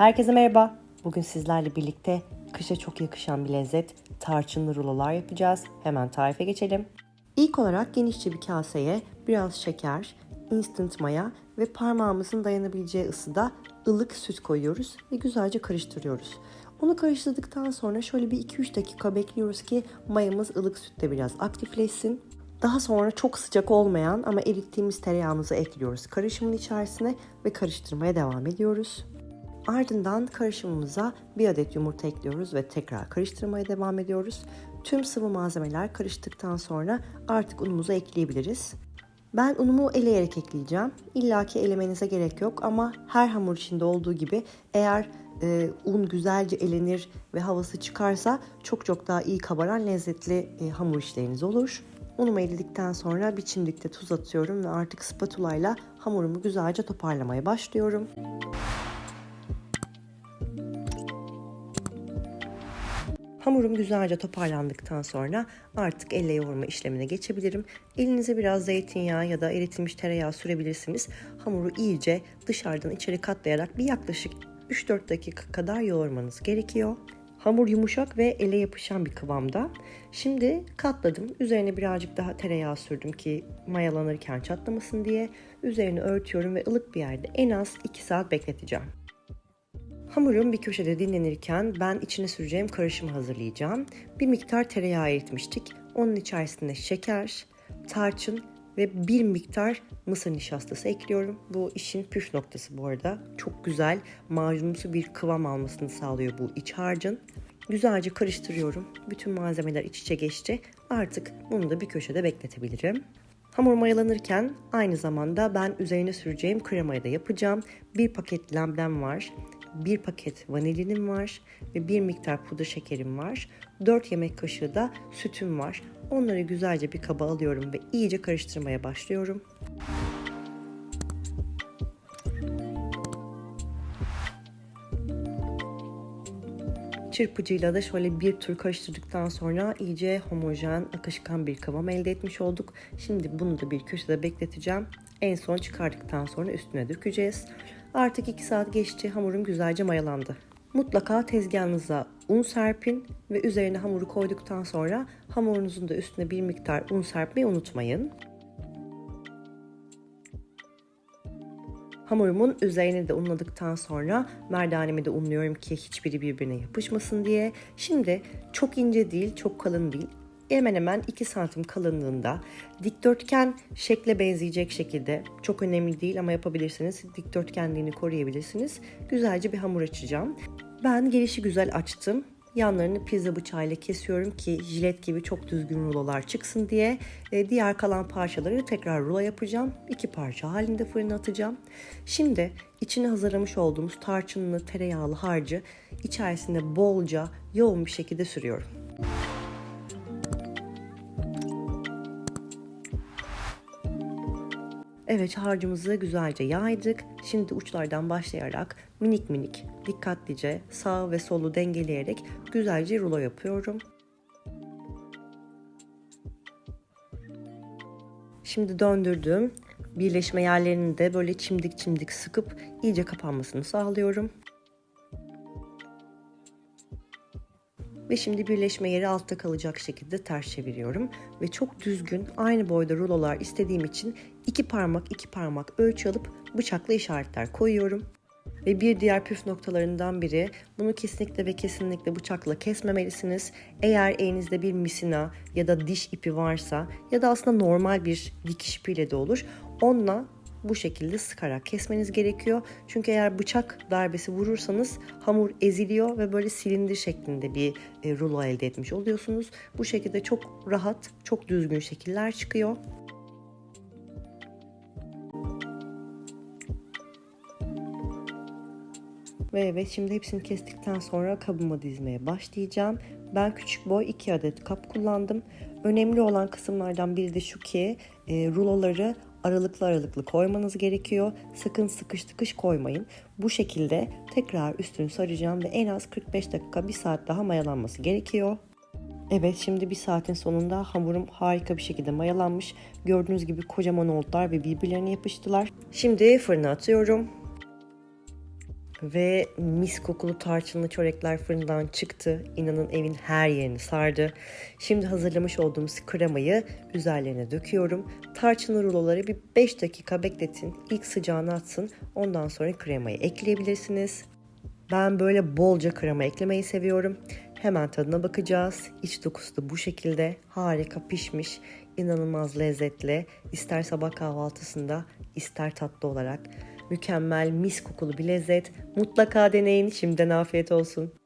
Herkese merhaba. Bugün sizlerle birlikte kışa çok yakışan bir lezzet tarçınlı rulolar yapacağız. Hemen tarife geçelim. İlk olarak genişçe bir kaseye biraz şeker, instant maya ve parmağımızın dayanabileceği ısıda ılık süt koyuyoruz ve güzelce karıştırıyoruz. Onu karıştırdıktan sonra şöyle bir 2-3 dakika bekliyoruz ki mayamız ılık sütte biraz aktifleşsin. Daha sonra çok sıcak olmayan ama erittiğimiz tereyağımızı ekliyoruz karışımın içerisine ve karıştırmaya devam ediyoruz. Ardından karışımımıza bir adet yumurta ekliyoruz ve tekrar karıştırmaya devam ediyoruz. Tüm sıvı malzemeler karıştıktan sonra artık unumuzu ekleyebiliriz. Ben unumu eleyerek ekleyeceğim. İlla ki elemenize gerek yok ama her hamur içinde olduğu gibi eğer e, un güzelce elenir ve havası çıkarsa çok çok daha iyi kabaran lezzetli e, hamur işleriniz olur. Unumu eledikten sonra bir çimdikte tuz atıyorum ve artık spatula ile hamurumu güzelce toparlamaya başlıyorum. Hamurum güzelce toparlandıktan sonra artık elle yoğurma işlemine geçebilirim. Elinize biraz zeytinyağı ya da eritilmiş tereyağı sürebilirsiniz. Hamuru iyice dışarıdan içeri katlayarak bir yaklaşık 3-4 dakika kadar yoğurmanız gerekiyor. Hamur yumuşak ve ele yapışan bir kıvamda. Şimdi katladım. Üzerine birazcık daha tereyağı sürdüm ki mayalanırken çatlamasın diye. Üzerini örtüyorum ve ılık bir yerde en az 2 saat bekleteceğim. Hamurum bir köşede dinlenirken ben içine süreceğim karışımı hazırlayacağım. Bir miktar tereyağı eritmiştik. Onun içerisine şeker, tarçın ve bir miktar mısır nişastası ekliyorum. Bu işin püf noktası bu arada. Çok güzel macunumsu bir kıvam almasını sağlıyor bu iç harcın. Güzelce karıştırıyorum. Bütün malzemeler iç içe geçti. Artık bunu da bir köşede bekletebilirim. Hamur mayalanırken aynı zamanda ben üzerine süreceğim kremayı da yapacağım. Bir paket lambem var bir paket vanilinim var ve bir miktar pudra şekerim var. 4 yemek kaşığı da sütüm var. Onları güzelce bir kaba alıyorum ve iyice karıştırmaya başlıyorum. Çırpıcıyla da şöyle bir tur karıştırdıktan sonra iyice homojen, akışkan bir kıvam elde etmiş olduk. Şimdi bunu da bir köşede bekleteceğim. En son çıkardıktan sonra üstüne dökeceğiz. Artık 2 saat geçti. Hamurum güzelce mayalandı. Mutlaka tezgahınıza un serpin ve üzerine hamuru koyduktan sonra hamurunuzun da üstüne bir miktar un serpmeyi unutmayın. Hamurumun üzerine de unladıktan sonra merdanemi de unluyorum ki hiçbiri birbirine yapışmasın diye. Şimdi çok ince değil, çok kalın değil hemen hemen 2 santim kalınlığında dikdörtgen şekle benzeyecek şekilde çok önemli değil ama yapabilirsiniz. Dikdörtgenliğini koruyabilirsiniz. Güzelce bir hamur açacağım. Ben gelişi güzel açtım. Yanlarını pizza bıçağıyla kesiyorum ki jilet gibi çok düzgün rulolar çıksın diye. E, diğer kalan parçaları tekrar rulo yapacağım. İki parça halinde fırına atacağım. Şimdi içine hazırlamış olduğumuz tarçınlı tereyağlı harcı içerisinde bolca yoğun bir şekilde sürüyorum. Evet harcımızı güzelce yaydık. Şimdi uçlardan başlayarak minik minik dikkatlice sağ ve solu dengeleyerek güzelce rulo yapıyorum. Şimdi döndürdüm. Birleşme yerlerini de böyle çimdik çimdik sıkıp iyice kapanmasını sağlıyorum. Ve şimdi birleşme yeri altta kalacak şekilde ters çeviriyorum. Ve çok düzgün aynı boyda rulolar istediğim için iki parmak iki parmak ölçü alıp bıçakla işaretler koyuyorum. Ve bir diğer püf noktalarından biri bunu kesinlikle ve kesinlikle bıçakla kesmemelisiniz. Eğer elinizde bir misina ya da diş ipi varsa ya da aslında normal bir dikiş ipiyle de olur. Onunla bu şekilde sıkarak kesmeniz gerekiyor. Çünkü eğer bıçak darbesi vurursanız hamur eziliyor ve böyle silindir şeklinde bir e, rulo elde etmiş oluyorsunuz. Bu şekilde çok rahat, çok düzgün şekiller çıkıyor. Ve evet şimdi hepsini kestikten sonra kabıma dizmeye başlayacağım. Ben küçük boy 2 adet kap kullandım. Önemli olan kısımlardan biri de şu ki e, ruloları aralıklı aralıklı koymanız gerekiyor. Sakın sıkış tıkış koymayın. Bu şekilde tekrar üstünü saracağım ve en az 45 dakika 1 saat daha mayalanması gerekiyor. Evet şimdi bir saatin sonunda hamurum harika bir şekilde mayalanmış. Gördüğünüz gibi kocaman oldular ve birbirlerine yapıştılar. Şimdi fırına atıyorum. Ve mis kokulu tarçınlı çörekler fırından çıktı. İnanın evin her yerini sardı. Şimdi hazırlamış olduğumuz kremayı üzerlerine döküyorum. Tarçınlı ruloları bir 5 dakika bekletin. İlk sıcağını atsın. Ondan sonra kremayı ekleyebilirsiniz. Ben böyle bolca krema eklemeyi seviyorum. Hemen tadına bakacağız. İç dokusu da bu şekilde harika pişmiş, inanılmaz lezzetli. İster sabah kahvaltısında, ister tatlı olarak mükemmel mis kokulu bir lezzet. Mutlaka deneyin. Şimdiden afiyet olsun.